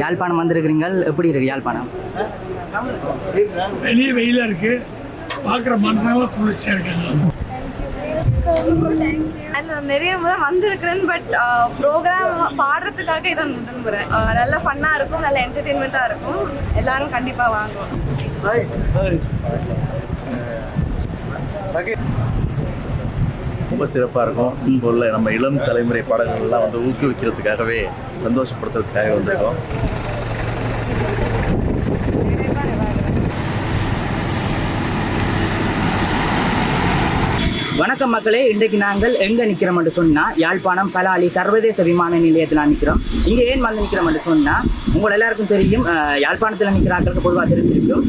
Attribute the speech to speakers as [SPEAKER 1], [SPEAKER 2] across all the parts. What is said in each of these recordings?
[SPEAKER 1] யாழ்ப்பாணம் வந்திருக்கிறீங்க எப்படி இருக்கு யாழ்ப்பாணம்?
[SPEAKER 2] வெளியே வெயிலாக இருக்கு. பார்க்குற மனுஷங்களும் குளிர்ச்சியாக இருக்காங்க
[SPEAKER 3] நிறைய முறை வந்திருக்கிறேன் பட் ப்ரோக்ராம் பாடுறதுக்காக இதான் முதல் முறை நல்ல ஃபன்னாக இருக்கும் நல்ல என்டர்டெயின்மெண்ட்டாக இருக்கும். எல்லாரும் கண்டிப்பாக வாங்குவோம்
[SPEAKER 4] ரொம்ப சிறப்பாக இருக்கும். இப்போ உள்ள நம்ம இளம் தலைமுறை பாடல்கள்லாம் வந்து ஊக்குவிக்கிறதுக்காகவே சந்தோஷப்படுத்துறதுக்காக வந்திருக்கோம்.
[SPEAKER 1] வணக்கம் மக்களே இன்றைக்கு நாங்கள் எங்கே நிற்கிறோம் என்று சொன்னால் யாழ்ப்பாணம் பலாலி சர்வதேச விமான நிலையத்தில் நிற்கிறோம் இங்கே ஏன் வந்து நிற்கிறோம் என்று சொன்னால் உங்கள் எல்லாருக்கும் தெரியும் யாழ்ப்பாணத்தில் நிற்கிறார்களுக்கு பொதுவாக தெரிஞ்சிருக்கும்.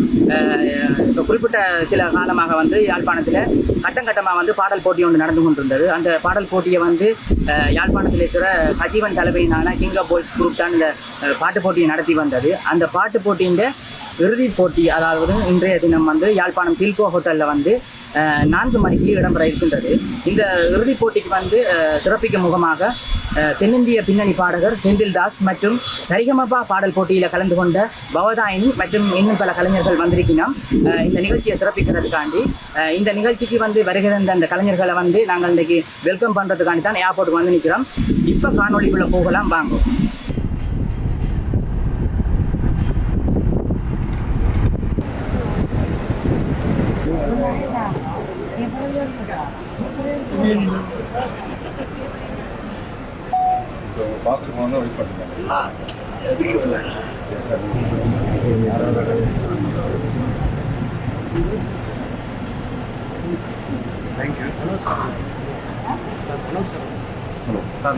[SPEAKER 1] இப்போ குறிப்பிட்ட சில காலமாக வந்து யாழ்ப்பாணத்தில் கட்டம் கட்டமாக வந்து பாடல் போட்டி ஒன்று நடந்து கொண்டிருந்தது. அந்த பாடல் போட்டியை வந்து யாழ்ப்பாணத்தில் இருக்கிற சஜீவன் தலைமையினான கிங் ஆஃப் பாய்ஸ் குரூப் தான் இந்த பாட்டு போட்டியை நடத்தி வந்தது. அந்த பாட்டு போட்டியின் இறுதிப் போட்டி அதாவது இன்றைய தினம் வந்து யாழ்ப்பாணம் தில்கோ ஹோட்டலில் வந்து நான்கு மணிக்கு இடம்பெற இருக்கின்றது. இந்த இறுதிப் போட்டிக்கு வந்து சிறப்பிக்கும் முகமாக தென்னிந்திய பின்னணி பாடகர் செந்தில் தாஸ் மற்றும் சரிகமபா பாடல் போட்டியில் கலந்து கொண்ட பவதாயினி மற்றும் இன்னும் பல கலைஞர்கள் வந்திருக்கிறோம் இந்த நிகழ்ச்சியை சிறப்பிக்கிறதுக்காண்டி இந்த நிகழ்ச்சிக்கு வந்து வருகிற அந்த கலைஞர்களை வந்து நாங்கள் இன்றைக்கு வெல்கம் பண்ணுறதுக்காண்டி தான் ஏர்போர்ட்டுக்கு வந்து நிற்கிறோம் இப்போ காணொலிக்குள்ளே போகலாம். வாங்கும்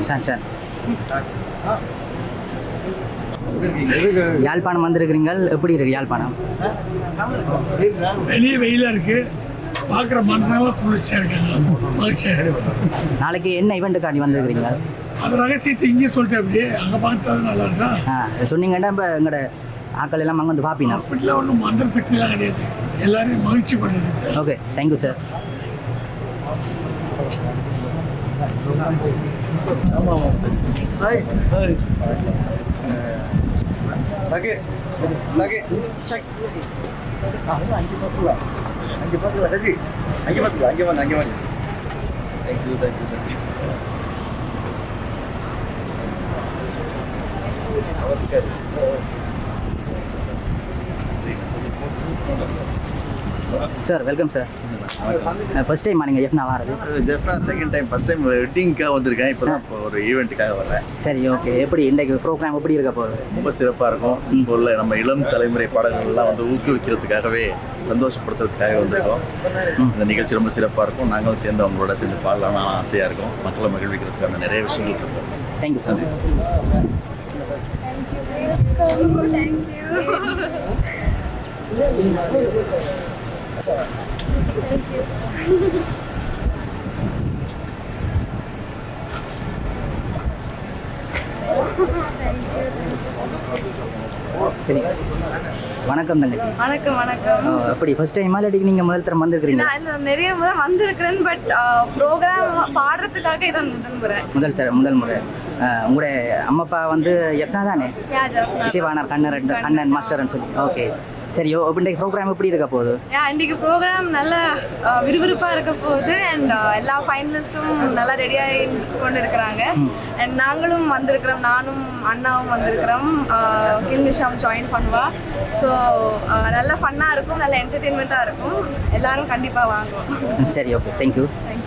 [SPEAKER 1] சார் சார் யாழ்ப்பாணம் வந்திருக்கிறீங்க எப்படி இருக்கு யாழ்ப்பாணம்?
[SPEAKER 2] வெளியே வெயிலாக இருக்கு. பார்க்குற மனுஷங்களும் குளிர்ச்சியாக இருக்காங்க. மகிழ்ச்சியாக
[SPEAKER 1] நாளைக்கு என்ன இவெண்ட்டுக்காண்டி வந்திருக்கிறீங்க?
[SPEAKER 2] அது ரகசியத்தை இங்கே சொல்லிட்டு அப்படியே. அங்கே பார்த்தது நல்லா இருக்கா?
[SPEAKER 1] ஆ சொன்னீங்கன்னா இப்போ எங்களோட ஆக்கள் எல்லாம் அங்கே வந்து பார்ப்பீங்க
[SPEAKER 2] அப்படிலாம் ஒன்றும் மந்திர சக்திலாம் கிடையாது. எல்லாரையும் மகிழ்ச்சி பண்ணுறது
[SPEAKER 1] ஓகே தேங்க்யூ சார்
[SPEAKER 4] அங்கே பார்க்கலாம் கஜி அங்கே பார்த்துக்கலாம் அங்கே வாங்க அங்கே வாங்க thank you thank you thank you
[SPEAKER 1] sir welcome sir first time நீங்கள் எஃப்னா வாரது?
[SPEAKER 4] Jaffna second time first time வெட்டிங்க்காக வந்திருக்கேன். இப்போ தான் இப்போ ஒரு ஈவெண்ட்டுக்காக வர்றேன்.
[SPEAKER 1] சரி ஓகே எப்படி இன்றைக்கு ப்ரோக்ராம் எப்படி இருக்க போகுது?
[SPEAKER 4] ரொம்ப சிறப்பாக இருக்கும். இப்போ உள்ள நம்ம இளம் தலைமுறை பாடல்கள்லாம் வந்து ஊக்குவிக்கிறதுக்காகவே சந்தோஷப்படுத்துறதுக்காக வந்திருக்கோம். இந்த நிகழ்ச்சி ரொம்ப சிறப்பாக இருக்கும். நாங்களும் சேர்ந்து அவங்களோட சேர்ந்து பாடலாம்னு ஆசையாக இருக்கும். மக்களை மகிழ்விக்கிறதுக்கான நிறைய விஷயங்கள் இருக்கும்
[SPEAKER 1] தேங்க்யூ சார் சரி வணக்கம் தங்கச்சி.
[SPEAKER 3] வணக்கம் வணக்கம்.
[SPEAKER 1] ஆ, எப்படி ஃபர்ஸ்ட் டைமா இல்லாட்டி நீங்கள் முதல் தரம் வந்திருக்கிறீங்க?
[SPEAKER 3] நான் நிறைய முறை வந்திருக்கிறேன் பட் ப்ரோக்ராம் பாடுறதுக்காக இதான் முதல் முறை
[SPEAKER 1] முதல் தர முதல் முறை. உங்களுடைய அம்மா அப்பா வந்து எத்தனை தானே? இசைவாணர் கண்ணன் கண்ணன். மாஸ்டர்னு சொல்லி. ஓகே. சரி ஓ இன்றைக்கு ப்ரோக்ராம் எப்படி இருக்க போகுது?
[SPEAKER 3] இன்றைக்கு ப்ரோக்ராம் நல்ல விறுவிறுப்பாக இருக்க போகுது. அண்ட் எல்லா ஃபைனலிஸ்ட்டும் நல்லா ரெடியாகி கொண்டு இருக்கிறாங்க அண்ட் நாங்களும் வந்திருக்கிறோம் நானும் அண்ணாவும் வந்திருக்கிறோம். கில்மிஷாம் ஜாயின் பண்ணுவா. ஸோ நல்ல ஃபன்னாக இருக்கும் நல்ல என்டர்டெயின்மெண்ட்டாக இருக்கும். எல்லாரும் கண்டிப்பாக வாங்குவோம்.
[SPEAKER 1] சரி ஓகே தேங்க்யூ
[SPEAKER 3] Thank